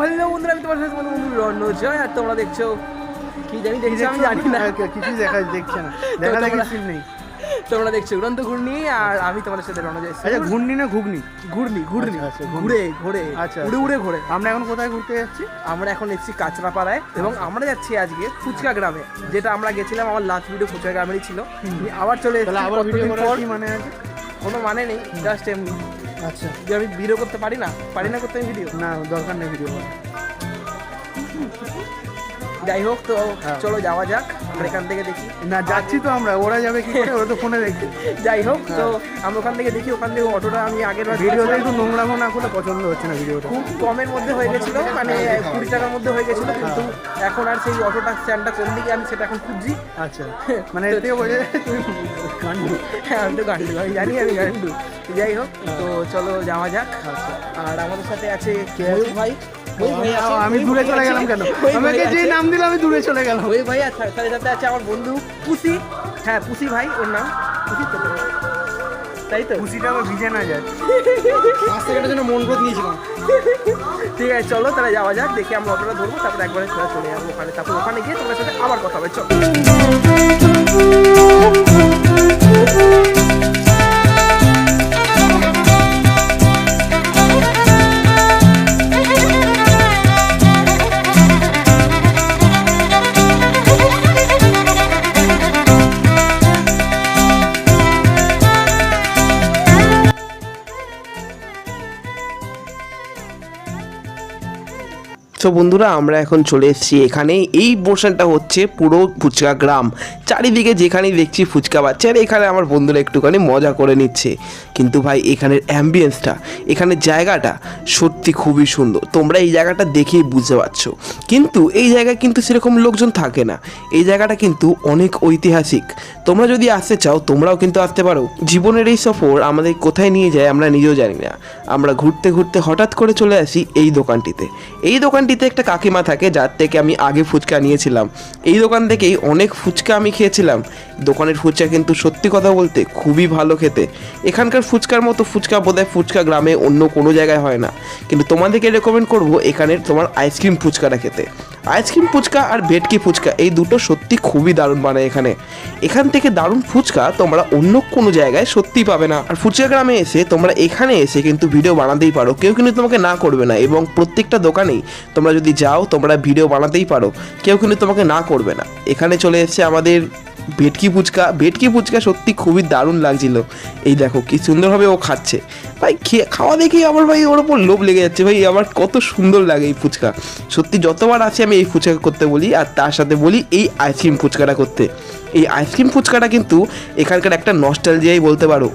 Hello বন্ধুরা আমি তোমার সাথে বন্ধু বন্ধু রণজয় আর তোমরা দেখছ কি জানি দেখছ আমি জানি না। কিছু দেখা দেখছে না। দেখা দেখি সিন নেই। তোমরা দেখছ উড়ন্ত ঘূর্ণি আর আমি তোমাদের সাথে রণজয় আচ্ছা ঘূর্ণি না ঘুগনি? ঘূর্ণি ঘূর্ণি। আচ্ছা, আচ্ছা, ঘুরে ঘুরে আচ্ছা, উড়ে উড়ে ঘুরে। আমরা এখন কোথায় ঘুরতে যাচ্ছি? আমরা এখন এসেছি কাঁচরাপাড়ায় এবং আমরা যাচ্ছি আজকে ফুচকা গ্রামে যেটা আমরা গেছিলাম আমার লাস্ট ভিডিও ফুচকা গ্রামেরই ছিল। আবার চলে এসেছি মানে আছে? কোনো মানে নেই জাস্ট এমনি। আচ্ছা। যে আমি ভিডিও করতে পারি না পারি না করতে আমি ভিডিও না দরকার নেই ভিডিও যাই হোক তো হ্যাঁ। চলো যাওয়া যাক। আমরা এখান থেকে দেখি। না যাচ্ছি তো আমরা ওরা যাবে কি করে? ওরা তো ফোনে দেখবে। যাই হোক তো আমরা ওখান থেকে দেখি ওখান থেকে অটোটা আমি আগের ভিডিওতে একটু নোংরামো না করলে পছন্দ হচ্ছে না ভিডিওটা। খুব কমের মধ্যে হয়ে গেছিল মানে কুড়ি টাকার মধ্যে হয়ে গেছিল কিন্তু এখন আর সেই অটোটা স্ট্যান্ডটা কোন দিকে আমি সেটা এখন খুঁজছি। আচ্ছা মানে থেকে বোঝা তুমি কান্ডু হ্যাঁ আমি তো গান্ডু আমি জানি আমি গান্ডু। যাই হোক তো চলো যাওয়া যাক। আর আমাদের সাথে আছে ময়ূর ভাই। আমি দূরে চলে গেলাম কেন? আমাকে যে নাম দিল আমি দূরে চলে গেলাম। ওই ভাই আর তার সাথে আছে আমার বন্ধু পুসি। হ্যাঁ পুসি ভাই ওর নাম পুসি তো। তাই তো? খুশিটা আবার ভিজে না যায়। রাস্তাঘাটের জন্য মন বোধ নিয়েছিলাম। ঠিক আছে চলো তাহলে যাওয়া যাক দেখি আমরা অটোটা ধরবো তারপরে একবারে চলে যাব ওখানে। তারপর ওখানে গিয়ে তোমার সাথে আবার কথা হবে চলো। তো বন্ধুরা, আমরা এখন চলে এসেছি এখানে। এই পোর্শনটা হচ্ছে পুরো ফুচকা গ্রাম। চারিদিকে যেখানেই দেখছি ফুচকা বাচ্চা, আর এখানে আমার বন্ধুরা একটুখানি মজা করে নিচ্ছে। কিন্তু ভাই, এখানের অ্যাম্বিয়েন্সটা এখানের জায়গাটা সত্যি খুবই সুন্দর। তোমরা এই জায়গাটা দেখেই বুঝতে পারছ। কিন্তু এই জায়গায় কিন্তু সেরকম লোকজন থাকে না। এই জায়গাটা কিন্তু অনেক ঐতিহাসিক। তোমরা যদি আসতে চাও, তোমরাও কিন্তু আসতে পারো। জীবনের এই সফর আমাদের কোথায় নিয়ে যায় আমরা নিজেও জানি না। আমরা ঘুরতে ঘুরতে হঠাৎ করে চলে আসি এই দোকানটিতে। এই দোকানটিতে একটা কাকিমা থাকে, যার থেকে আমি আগে ফুচকা নিয়েছিলাম। এই দোকান থেকেই অনেক ফুচকা আমি খেয়েছিলাম। দোকানের ফুচকা কিন্তু সত্যি কথা বলতে খুবই ভালো খেতে। এখানকার ফুচকার মতো ফুচকা বোধহয় ফুচকা গ্রামে অন্য কোনো জায়গায় হয় না। কিন্তু তোমাদেরকে রেকমেন্ড করব, এখানের তোমার আইসক্রিম ফুচকাটা খেতে। আইসক্রিম ফুচকা আর ভেটকি ফুচকা, এই দুটো সত্যি খুবই দারুণ বানায় এখানে। এখান থেকে দারুণ ফুচকা তোমরা অন্য কোনো জায়গায় সত্যি পাবে না। আর ফুচকা গ্রামে এসে তোমরা এখানে এসে কিন্তু ভিডিও বানাতেই পারো। কেউ কিন্তু তোমাকে না করবে না এবং প্রত্যেকটা দোকানেই তোমরা যদি যাও, তোমরা ভিডিও বানাতেই পারো। কেউ কিন্তু তোমাকে না করবে না। এখানে চলে এসেছে আমাদের ভেটকি ফুচকা ভেটকি ফুচকা সত্যি খুবই দারুণ লাগছিল। এই দেখো, কি সুন্দরভাবে ও খাচ্ছে। ভাই, খেয়ে, খাওয়া দেখেই আমার ভাই ওর ওপর লোভ লেগে যাচ্ছে। ভাই, আমার কত সুন্দর লাগে এই ফুচকা। সত্যি যতবার আসি আমি এই ফুচকা করতে বলি, আর তার সাথে বলি এই আইসক্রিম ফুচকাটা করতে। এই আইসক্রিম ফুচকাটা কিন্তু এখানকার একটা নস্টালজিয়াই বলতে পারো।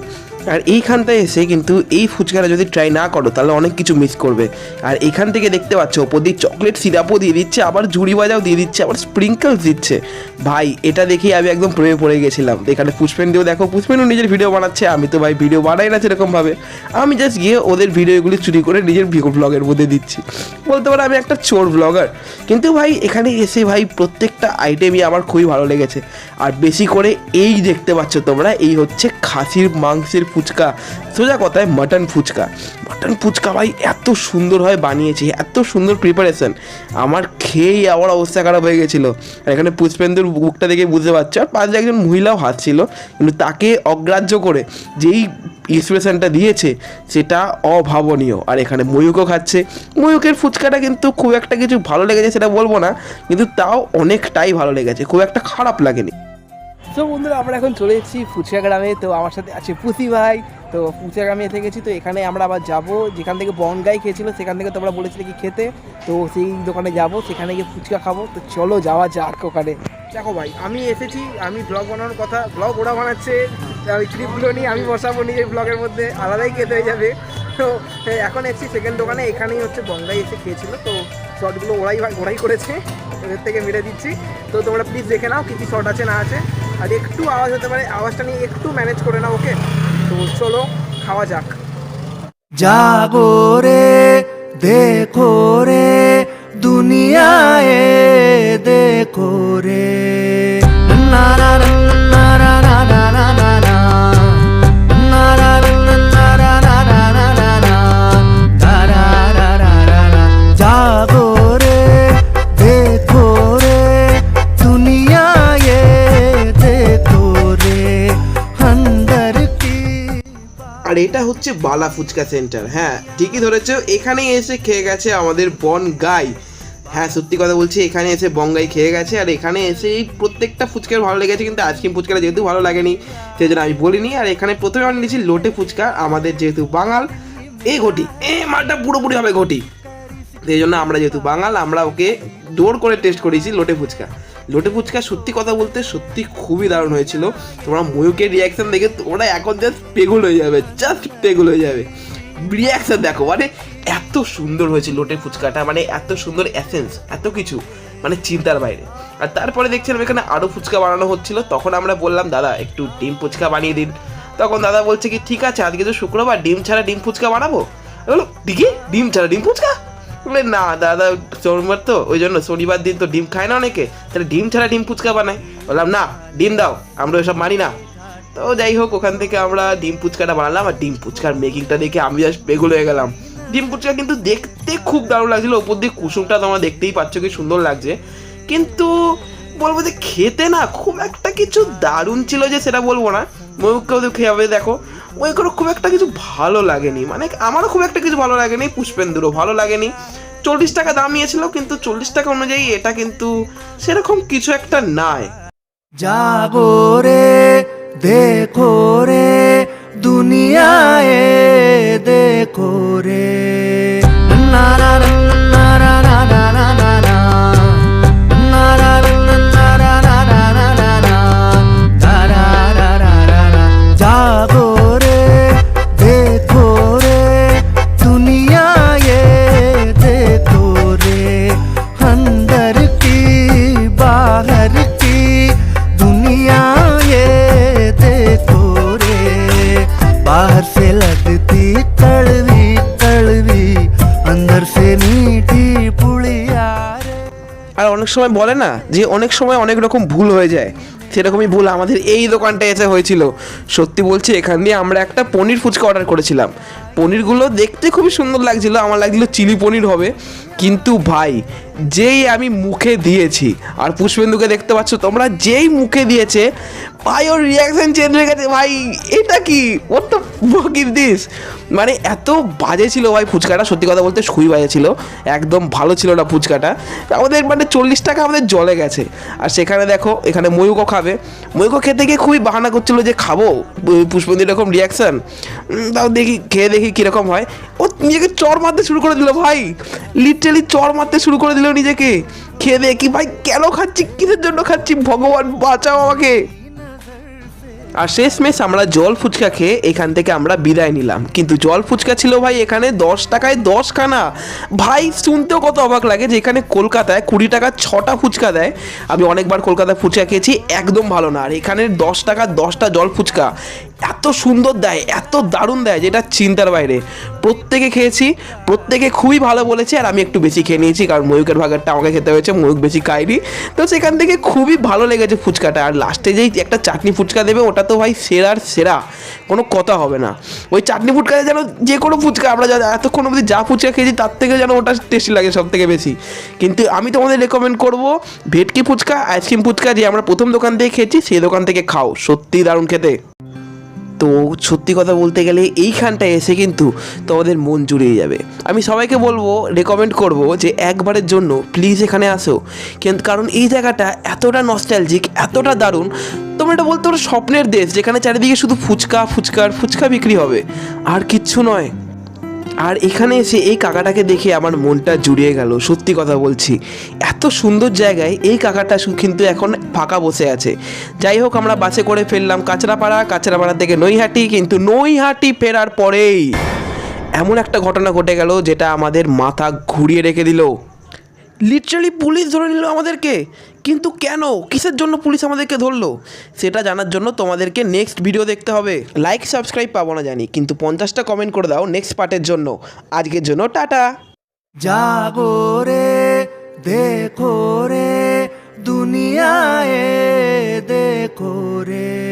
আর এইখানটায় এসে কিন্তু এই ফুচকাটা যদি ট্রাই না করো, তাহলে অনেক কিছু মিস করবে। আর এখান থেকে দেখতে পাচ্ছ, ওপর দিয়ে চকলেট সিরাপও দিয়ে দিচ্ছে, আবার ঝুড়ি বাজাও দিয়ে দিচ্ছে, আবার স্প্রিঙ্কলস দিচ্ছে। ভাই, এটা দেখেই আমি একদম প্রেমে পড়ে গেছিলাম। এখানে পুষ্পেন দিয়েও দেখো পুষ্পেনও নিজের ভিডিও বানাচ্ছে, আমি তো ভাই ভিডিও বানাই না সেরকমভাবে। আমি জাস্ট গিয়ে ওদের ভিডিওগুলি চুরি করে নিজের ব্লগের মধ্যে দিচ্ছি। বলতে পারো আমি একটা চোর ব্লগার কিন্তু ভাই, এখানে এসে ভাই প্রত্যেকটা আইটেমই আমার খুবই ভালো লেগেছে। আর বেশি করে এই দেখতে পাচ্ছ তোমরা, এই হচ্ছে খাসির মাংসের ফুচকা। সোজা কথায় মাটন ফুচকা। মাটন ফুচকা ভাই, এত সুন্দর হয় বানিয়েছে, এত সুন্দর প্রিপারেশন আমার খেয়েই আবার অবস্থা খারাপ হয়ে গেছিল। আর এখানে পুষ্পেন্দুর বুকটা দেখে বুঝতে পারছ, আর পাশে একজন মহিলাও হাসছিল কিন্তু তাকে অগ্রাহ্য করে যেই ইন্সপিরেশনটা দিয়েছে, সেটা অভাবনীয়। আর এখানে ময়ূকও খাচ্ছে। ময়ূকের ফুচকাটা কিন্তু খুব একটা কিছু ভালো লেগেছে সেটা বলব না, কিন্তু তাও অনেকটাই ভালো লেগেছে। খুব একটা খারাপ লাগেনি। তো বন্ধুরা, আমরা এখন চলে এসেছি ফুচকা গ্রামে। তো আমার সাথে আছে পুসি ভাই। তো ফুচকা গ্রামে এসে গেছি। তো এখানে আমরা আবার যাব। যেখান থেকে বনগাই খেয়েছিল, সেখান থেকে তোমরা বলেছিলে কি খেতে। তো সেই দোকানে যাব, সেখানে গিয়ে ফুচকা খাব। তো চলো, যাওয়া যাক ওখানে। দেখো ভাই, আমি এসেছি, আমি ব্লগ বানানোর কথা। ব্লগ ওরা বানাচ্ছে, আমি ক্লিপগুলো নিয়ে আমি বসাবো নিজের ব্লগের মধ্যে। আলাদাই খেতে হয়ে যাবে। তো এখন এসেছি সেকেন্ড দোকানে। এখানেই হচ্ছে বনগাই এসে খেয়েছিল। তো শর্টগুলো ওরাই ওরাই করেছে। ওদের থেকে মেরে দিচ্ছি। তো তোমরা প্লিজ দেখে নাও কী কী শর্ট আছে, না আছে। আর একটু আওয়াজ হতে পারে, আওয়াজটা নিয়ে একটু ম্যানেজ করে না ওকে তো চলো, খাওয়া যাক। জাগো রে, দেখো রে, দুনিয়ায় দেখো রে। আর এটা হচ্ছে বালা ফুচকা সেন্টার। হ্যাঁ ঠিকই ধরেছ, এখানেই এসে খেয়ে গেছে আমাদের বন গাই। হ্যাঁ সত্যি কথা বলছি, এখানে এসে বঙ্গাই খেয়ে গেছে, আর এখানে এসে এই প্রত্যেকটা ফুচকার ভালো লেগেছে, কিন্তু আইসক্রিম ফুচকাটা যেহেতু ভালো লাগেনি সেই জন্য আমি বলিনি, আর এখানে প্রথমে আমি নিয়েছি লোটে ফুচকা, আমাদের যেহেতু বাঙাল, এ ঘটি, এ মালটা পুরোপুরি হবে ঘটি। সেই জন্য আমরা যেহেতু বাঙাল, আমরা ওকে জোর করে টেস্ট করেছি লোটে ফুচকা। লোটে ফুচকা সত্যি কথা বলতে সত্যি খুবই দারুণ হয়েছিল। তোমরা ময়ূকের রিয়াকশন দেখে তোমরা এখন জাস্ট পেগুল হয়ে যাবে জাস্ট পেগুল হয়ে যাবে। রিয়াকশন দেখো মানে এত সুন্দর হয়েছে লোটে ফুচকাটা মানে এত সুন্দর অ্যাসেন্স এত কিছু মানে চিন্তার বাইরে। আর তারপরে দেখছিলাম এখানে আরও ফুচকা বানানো হচ্ছিল, তখন আমরা বললাম, দাদা, একটু ডিম ফুচকা বানিয়ে দিন। তখন দাদা বলছে কি, ঠিক আছে, আজকে তো শুক্রবার, ডিম ছাড়া ডিম ফুচকা বানাবো? বললাম ঠিকই ডিম ছাড়া ডিম ফুচকা? বলে, না, দাদা সোমবার তো, ওই জন্য শনিবার দিন তো ডিম খায় না অনেকে। তাহলে ডিম ছাড়া ডিম ফুচকা বানায়। বললাম, না, ডিম দাও, আমরা ওইসব মানি না। তো যাই হোক, ওখান থেকে আমরা ডিম ফুচকাটা বানালাম, আর ডিম ফুচকার মেকিংটা দেখে আমি জাস্ট বেগুল হয়ে গেলাম। ডিম ফুচকা কিন্তু দেখতে খুব দারুণ লাগছিল, ওপর দিয়ে কুসুমটা তোমরা দেখতেই পাচ্ছ কি সুন্দর লাগছে। কিন্তু বলব যে খেতে না, খুব একটা কিছু দারুণ ছিল যে সেটা বলব না। ময়ূরকেও খেয়ে হবে দেখো। ওইগুলো খুব একটা কিছু ভালো লাগেনি। মানে আমারও খুব একটা কিছু ভালো লাগেনি, পুষ্পেন্দুরও ভালো লাগেনি। চল্লিশ টাকা দাম নিয়েছিল, কিন্তু চল্লিশ টাকা অনুযায়ী এটা কিন্তু সেরকম কিছু একটা নাই জাগো রে, দেখো রে, দুনিয়ায় দেখো রে। না लगती कड़वी कड़वी अंदर से मीठी पुड़िया रे আর অনেক সময় বলে না যে অনেক সময় অনেক রকম ভুল হয়ে যায় সেরকমই ভুল আমাদের এই দোকানটা এসে হয়েছিল। সত্যি বলছি, এখান দিয়ে আমরা একটা পনির ফুচকা অর্ডার করেছিলাম। পনিরগুলো দেখতে খুবই সুন্দর লাগছিল, আমার লাগছিল চিলি পনির হবে। কিন্তু ভাই, যেই আমি মুখে দিয়েছি, আর পুষ্পেন্দুকে দেখতে পাচ্ছ তোমরা, যেই মুখে দিয়েছে, ভাই, ওর রিয়াকশন চেঞ্জ হয়ে গেছে। ভাই, এটা কি? ওর তো ইজ দিস মানে এত বাজে ছিল ভাই ফুচকাটা, সত্যি কথা বলতে খুবই বাজে ছিল। একদম ভালো ছিল না ফুচকাটা। আমাদের মানে চল্লিশ টাকা আমাদের জলে গেছে। আর সেখানে দেখো, এখানে ময়ূকও খাবে। ময়ূকও খেতে গিয়ে খুবই বাহানা করছিল যে খাব। পুষ্পন্দির এরকম রিয়াকশান তাও দেখি, খেয়ে দেখি কীরকম হয়। ও নিজেকে চর মারতে শুরু করে দিল ভাই। লিটারালি চর মারতে শুরু করে দিল নিজেকে। খেয়ে দেখি, ভাই, কেন খাচ্ছি? কিসের জন্য খাচ্ছি? ভগবান বাঁচাও আমাকে। আর শেষমেশ আমরা জল ফুচকা খেয়ে এখান থেকে আমরা বিদায় নিলাম। কিন্তু জল ফুচকা ছিল ভাই এখানে দশ টাকায় দশখানা। ভাই, শুনতেও কত অবাক লাগে যে এখানে কলকাতায় কুড়ি টাকা ছটা ফুচকা দেয়। আমি অনেকবার কলকাতায় ফুচকা খেয়েছি, একদম ভালো না। আর এখানে দশ টাকা দশটা জল ফুচকা। এত সুন্দর দেয়, এত দারুণ দেয় যেটা চিন্তার বাইরে। প্রত্যেকে খেয়েছি, প্রত্যেকে খুবই ভালো বলেছে, আর আমি একটু বেশি খেয়ে নিয়েছি, কারণ ময়ূকের ভাগারটা আমাকে খেতে হয়েছে, ময়ূক বেশি খাইনি তো সেখান থেকে খুবই ভালো লেগেছে ফুচকাটা, আর লাস্টে যেই একটা চাটনি ফুচকা দেবে, ওটা তো ভাই সেরার সেরা, কোনো কথা হবে না। ওই চাটনি ফুচকা যেন যে কোনো ফুচকা, আমরা যা এতক্ষণ অবধি যা ফুচকা খেয়েছি, তার থেকে যেন ওটা টেস্টি লাগে সব থেকে বেশি। কিন্তু আমি তোমাদের রেকমেন্ড করব, ভেটকি ফুচকা আইসক্রিম ফুচকা, যে আমরা প্রথম দোকান থেকে খেয়েছি, সেই দোকান থেকে খাও, সত্যিই দারুণ খেতে। তো সত্যি কথা বলতে গেলে এইখানটায় এসে কিন্তু তোমাদের মন জুড়িয়ে যাবে। আমি সবাইকে বলব রেকমেন্ড করব যে একবারের জন্য প্লিজ এখানে আসো। কিন্তু কারণ এই জায়গাটা এতটা নস্টালজিক এতটা দারুণ। তোমরা এটা বলতে পারো স্বপ্নের দেশ, যেখানে চারিদিকে শুধু ফুচকা, ফুচকার, ফুচকা বিক্রি হবে। আর কিচ্ছু নয়। আর এখানে এসে এই কাকাটাকে দেখে আমার মনটা জুড়িয়ে গেল। সত্যি কথা বলছি। এত সুন্দর জায়গায় এই কাকাটা কিন্তু এখন ফাঁকা বসে আছে। যাই হোক, আমরা বাসে করে ফেললাম কাঁচরাপাড়া। কাঁচরাপাড়া থেকে নৈহাটি, কিন্তু নৈহাটি ফেরার পরেই এমন একটা ঘটনা ঘটে গেল, যেটা আমাদের মাথা ঘুরিয়ে রেখে দিল। লিটারালি পুলিশ ধরে নিল আমাদেরকে। কিন্তু কেন? কিসের জন্য পুলিশ আমাদেরকে ধরলো? সেটা জানার জন্য তোমাদেরকে নেক্সট ভিডিও দেখতে হবে। লাইক সাবস্ক্রাইব পাবো না জানি, কিন্তু পঞ্চাশটা কমেন্ট করে দাও নেক্সট পার্টের জন্য। আজকের জন্য টাটা। জাগো রে, দেখো রে, দুনিয়ায় দেখো রে।